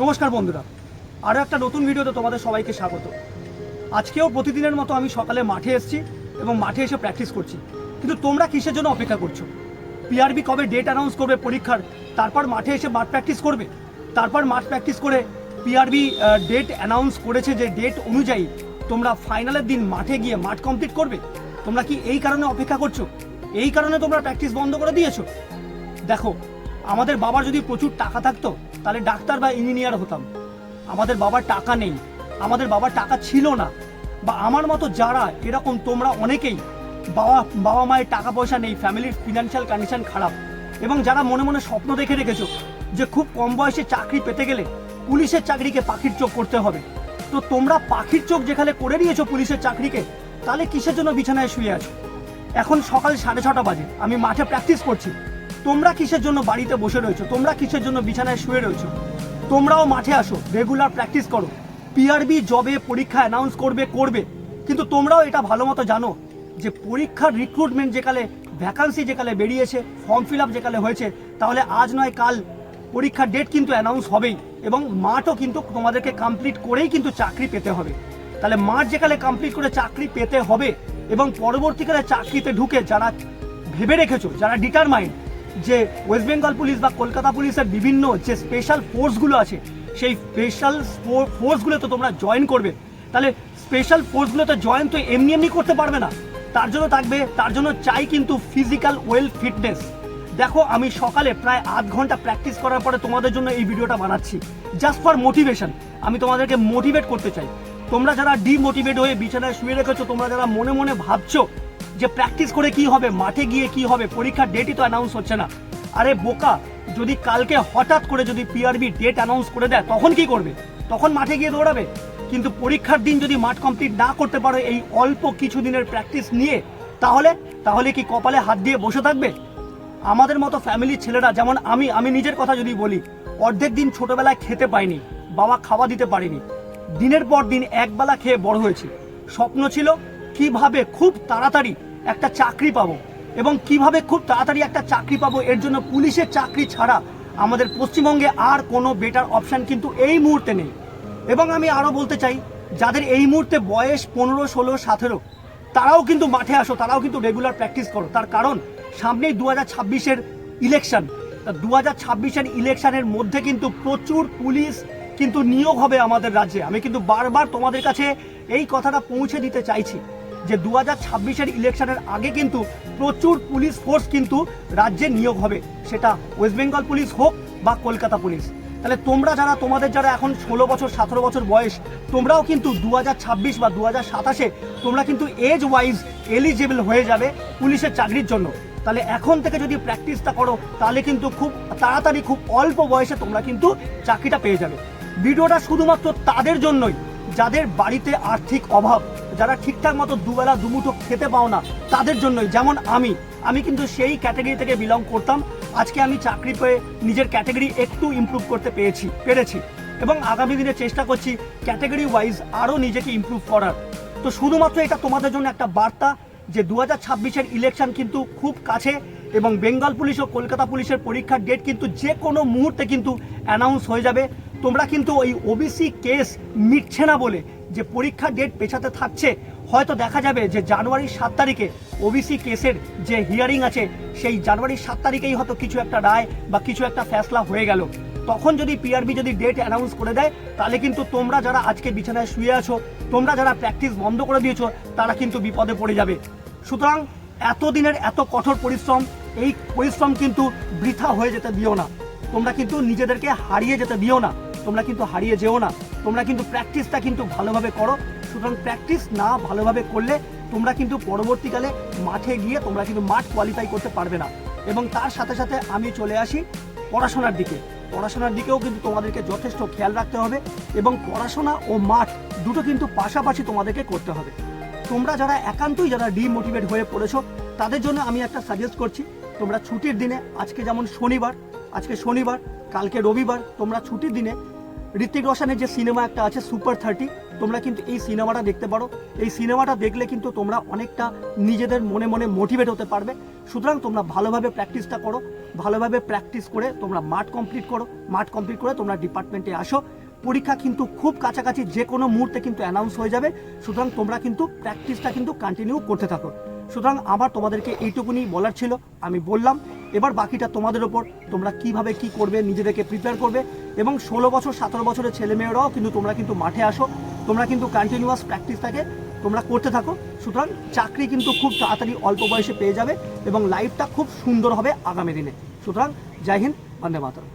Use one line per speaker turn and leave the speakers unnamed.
নমস্কার বন্ধুরা, আরও একটা নতুন ভিডিওতে তোমাদের সবাইকে স্বাগত। আজকেও প্রতিদিনের মতো আমি সকালে মাঠে এসেছি এবং মাঠে এসে প্র্যাকটিস করছি। কিন্তু তোমরা কিসের জন্য অপেক্ষা করছ? পিআরবি কবে ডেট অ্যানাউন্স করবে পরীক্ষার? তারপর মাঠে এসে মাঠ প্র্যাকটিস করবে? তারপর মাঠ প্র্যাকটিস করে পিআরবি ডেট অ্যানাউন্স করেছে যে ডেট অনুযায়ী তোমরা ফাইনালের দিন মাঠে গিয়ে মাঠ কমপ্লিট করবে? তোমরা কি এই কারণে অপেক্ষা করছ? এই কারণে তোমরা প্র্যাকটিস বন্ধ করে দিয়েছ? দেখো আমাদের বাবার যদি প্রচুর টাকা থাকতো, তাহলে ডাক্তার বা ইঞ্জিনিয়ার হতাম। আমাদের বাবার টাকা নেই, আমাদের বাবার টাকা ছিল না। বা আমার মতো যারা, এরকম তোমরা অনেকেই, বাবা বাবা মায়ের টাকা পয়সা নেই, ফ্যামিলির ফিনান্সিয়াল কন্ডিশন খারাপ। এবং যারা মনে মনে স্বপ্ন দেখে রেখেছো যে খুব কম বয়সে চাকরি পেতে গেলে পুলিশের চাকরিকে পাখির চোখ করতে হবে। তো তোমরা পাখির চোখ যেখানে করে নিয়েছো পুলিশের চাকরিকে, তাহলে কিসের জন্য বিছানায় শুয়ে আছো? এখন সকাল সাড়ে ছটা বাজে, আমি মাঠে প্র্যাকটিস করছি। তোমরা কিসের জন্য বাড়িতে বসে রয়েছো? তোমরা কিসের জন্য বিছানায় শুয়ে রয়েছো? তোমরাও মাঠে আসো রেগুলার প্র্যাকটিস করো। পিআরবি জবে পরীক্ষা অ্যানাউন্স করবে করবে। কিন্তু তোমরাও এটা ভালো মতো জানো যে পরীক্ষার রিক্রুটমেন্ট যেকালে ভ্যাকান্সি যেকালে বেরিয়েছে ফর্ম ফিল আপ যেকালে হয়েছে, তাহলে আজ নয় কাল পরীক্ষার ডেট কিন্তু অ্যানাউন্স হবেই এবং মাঠও কিন্তু তোমাদেরকে কমপ্লিট করেই কিন্তু চাকরি পেতে হবে। তাহলে মাঠ যেকালে কমপ্লিট করে চাকরি পেতে হবে এবং পরবর্তীকালে চাকরিতে ঢুকে যারা ভেবে রেখেছো, যারা ডিটারমাইন্ড যে ওয়েস্ট বেঙ্গল পুলিশ বা কলকাতা পুলিশের বিভিন্ন যে স্পেশাল ফোর্সগুলো আছে, সেই স্পেশাল ফোর্সগুলো তো তোমরা জয়েন করবে। তাহলে স্পেশাল ফোর্সগুলোতে জয়েন তো এমনি এমনি করতে পারবে না। তার জন্য থাকবে, তার জন্য চাই কিন্তু ফিজিক্যাল ওয়েল ফিটনেস দেখো, আমি সকালে প্রায় আধ ঘণ্টা প্র্যাকটিস করার পরে তোমাদের জন্য এই ভিডিওটা বানাচ্ছি। জাস্ট ফর মোটিভেশন আমি তোমাদেরকে মোটিভেট করতে চাই। তোমরা যারা ডিমোটিভেট হয়ে বিছানায় শুয়ে রেখেছো, তোমরা যারা মনে মনে ভাবছ যে প্র্যাকটিস করে কি হবে, মাঠে গিয়ে কি হবে, পরীক্ষার ডেটই তো অ্যানাউন্স হচ্ছে না। আরে বোকা, যদি কালকে হঠাৎ করে যদি পিআরবি ডেট অ্যানাউন্স করে দেয়, তখন কি করবে? তখন মাঠে গিয়ে দৌড়াবে। কিন্তু পরীক্ষার দিন যদি মাঠ কমপ্লিট না করতে পারো এই অল্প কিছু দিনের প্র্যাকটিস নিয়ে, তাহলে তাহলে কি কপালে হাত দিয়ে বসে থাকবে? আমাদের মতো ফ্যামিলির ছেলেরা, যেমন আমি আমি নিজের কথা যদি বলি, অর্ধেক দিন ছোটবেলায় খেতে পাইনি, বাবা খাওয়া দিতে পারিনি। দিনের পর দিন একবেলা খেয়ে বড় হয়েছি। স্বপ্ন ছিল, কীভাবে খুব তাড়াতাড়ি একটা চাকরি পাবো এবং কীভাবে খুব তাড়াতাড়ি একটা চাকরি পাবো, এর জন্য পুলিশের চাকরি ছাড়া আমাদের পশ্চিমবঙ্গে আর কোনো বেটার অপশান কিন্তু এই মুহূর্তে নেই। এবং আমি আরও বলতে চাই, যাদের এই মুহূর্তে বয়স পনেরো, ষোলো, সতেরো, তারাও কিন্তু মাঠে আসো, তারাও কিন্তু রেগুলার প্র্যাকটিস করো। তার কারণ, সামনেই দু হাজার ছাব্বিশের ইলেকশন দু হাজার ছাব্বিশের ইলেকশনের মধ্যে কিন্তু প্রচুর পুলিশ কিন্তু নিয়োগ হবে আমাদের রাজ্যে। আমি কিন্তু বারবার তোমাদের কাছে এই কথাটা পৌঁছে দিতে চাইছি। যে দু হাজার ছাব্বিশের ইলেকশনের আগে কিন্তু প্রচুর পুলিশ ফোর্স কিন্তু রাজ্যে নিয়োগ হবে। সেটা ওয়েস্ট বেঙ্গল পুলিশ হোক বা কলকাতা পুলিশ। তাহলে তোমরা যারা, তোমাদের যারা এখন ষোলো বছর, সতেরো বছর বয়স, তোমরাও কিন্তু দু ছাব্বিশ বা দু হাজার সাতাশে তোমরা কিন্তু এজ ওয়াইজ এলিজিবল হয়ে যাবে পুলিশের চাকরির জন্য। তাহলে এখন থেকে যদি প্র্যাকটিসটা করো, তাহলে কিন্তু খুব তাড়াতাড়ি, খুব অল্প বয়সে তোমরা কিন্তু চাকরিটা পেয়ে যাবে। ভিডিওটা শুধুমাত্র তাদের জন্যই, যাদের বাড়িতে আর্থিক অভাব যারা ঠিকঠাক মতো দুবেলা, দুমুঠো খেতে পাও না, তাদের জন্যই। যেমন আমি। আমি কিন্তু সেই ক্যাটাগরি থেকে বিলং করতাম। আজকে আমি চাকরি পেয়ে নিজের ক্যাটাগরি একটু ইমপ্রুভ করতে পেরেছি পেরেছি। এবং আগামী দিনে চেষ্টা করছি ক্যাটাগরি ওয়াইজ আরও নিজেকে ইম্প্রুভ করার। তো শুধুমাত্র এটা তোমাদের জন্য একটা বার্তা যে দু হাজার ছাব্বিশের ইলেকশন কিন্তু খুব কাছে এবং বেঙ্গল পুলিশ ও কলকাতা পুলিশের পরীক্ষার ডেট কিন্তু যে কোনো মুহূর্তে কিন্তু অ্যানাউন্স হয়ে যাবে। তোমরা কিন্তু ওই ওবিসি কেস মিটছে না বলে যে পরীক্ষার ডেট পেছাতে থাকছে, হয়তো দেখা যাবে যে জানুয়ারির সাত তারিখে ওবিসি কেসের যে হিয়ারিং আছে, সেই জানুয়ারির সাত তারিখেই হয়তো কিছু একটা রায় বা কিছু একটা ফ্যাসলা হয়ে গেল। তখন যদি পিআরবি যদি ডেট অ্যানাউন্স করে দেয়, তাহলে কিন্তু তোমরা যারা আজকে বিছানায় শুয়ে আছো, তোমরা যারা প্র্যাকটিস বন্ধ করে দিয়েছ, তারা কিন্তু বিপদে পড়ে যাবে। সুতরাং এতদিনের এত কঠোর পরিশ্রম, এই পরিশ্রম কিন্তু বৃথা হয়ে যেতে দিও না। তোমরা কিন্তু নিজেদেরকে হারিয়ে যেতে দিও না। তোমরা কিন্তু হারিয়ে যেও না। তোমরা কিন্তু প্র্যাকটিসটা কিন্তু ভালোভাবে করো। সুতরাং প্র্যাকটিস না ভালোভাবে করলে তোমরা কিন্তু পরবর্তীকালে মাঠে গিয়ে তোমরা কিন্তু মাঠ কোয়ালিফাই করতে পারবে না। এবং তার সাথে সাথে আমি চলে আসি পড়াশোনার দিকে। পড়াশোনার দিকেও কিন্তু তোমাদেরকে যথেষ্ট খেয়াল রাখতে হবে এবং পড়াশোনা ও মাঠ দুটো কিন্তু পাশাপাশি তোমাদেরকে করতে হবে। তোমরা যারা একান্তই যারা ডিমোটিভেট হয়ে পড়েছো, তাদের জন্য আমি একটা সাজেস্ট করছি, তোমরা ছুটির দিনে, আজকে যেমন শনিবার, আজকে শনিবার, কালকে রবিবার, তোমরা ছুটির দিনে ঋতিক রোশনের যে সিনেমা একটা আছে সুপার থার্টি তোমরা কিন্তু এই সিনেমাটা দেখতে পারো। এই সিনেমাটা দেখলে কিন্তু তোমরা অনেকটা নিজেদের মনে মনে মোটিভেট হতে পারবে। সুতরাং তোমরা ভালোভাবে প্র্যাকটিসটা করো, ভালোভাবে প্র্যাকটিস করে তোমরা মাঠ কমপ্লিট করো মাঠ কমপ্লিট করে তোমরা ডিপার্টমেন্টে আসো। পরীক্ষা কিন্তু খুব কাছাকাছি, যে কোনো মুহূর্তে কিন্তু অ্যানাউন্স হয়ে যাবে। সুতরাং তোমরা কিন্তু প্র্যাকটিসটা কিন্তু কন্টিনিউ করতে থাকো। সুতরাং আমার তোমাদেরকে এইটুকুনি বলার ছিল, আমি বললাম এবার বাকিটা তোমাদের ওপর তোমরা কীভাবে কি করবে, নিজেদেরকে প্রিপেয়ার করবে এবং ষোলো বছর, সতেরো বছরের ছেলে মেয়েরাও কিন্তু তোমরা কিন্তু মাঠে আসো, তোমরা কিন্তু কন্টিনিউয়াস প্র্যাকটিসটাকে তোমরা করতে থাকো। সুতরাং চাকরি কিন্তু খুব তাড়াতাড়ি অল্প বয়সে পেয়ে যাবে এবং লাইফটা খুব সুন্দর হবে আগামী দিনে। সুতরাং জয় হিন্দ, বন্দে মাতরম।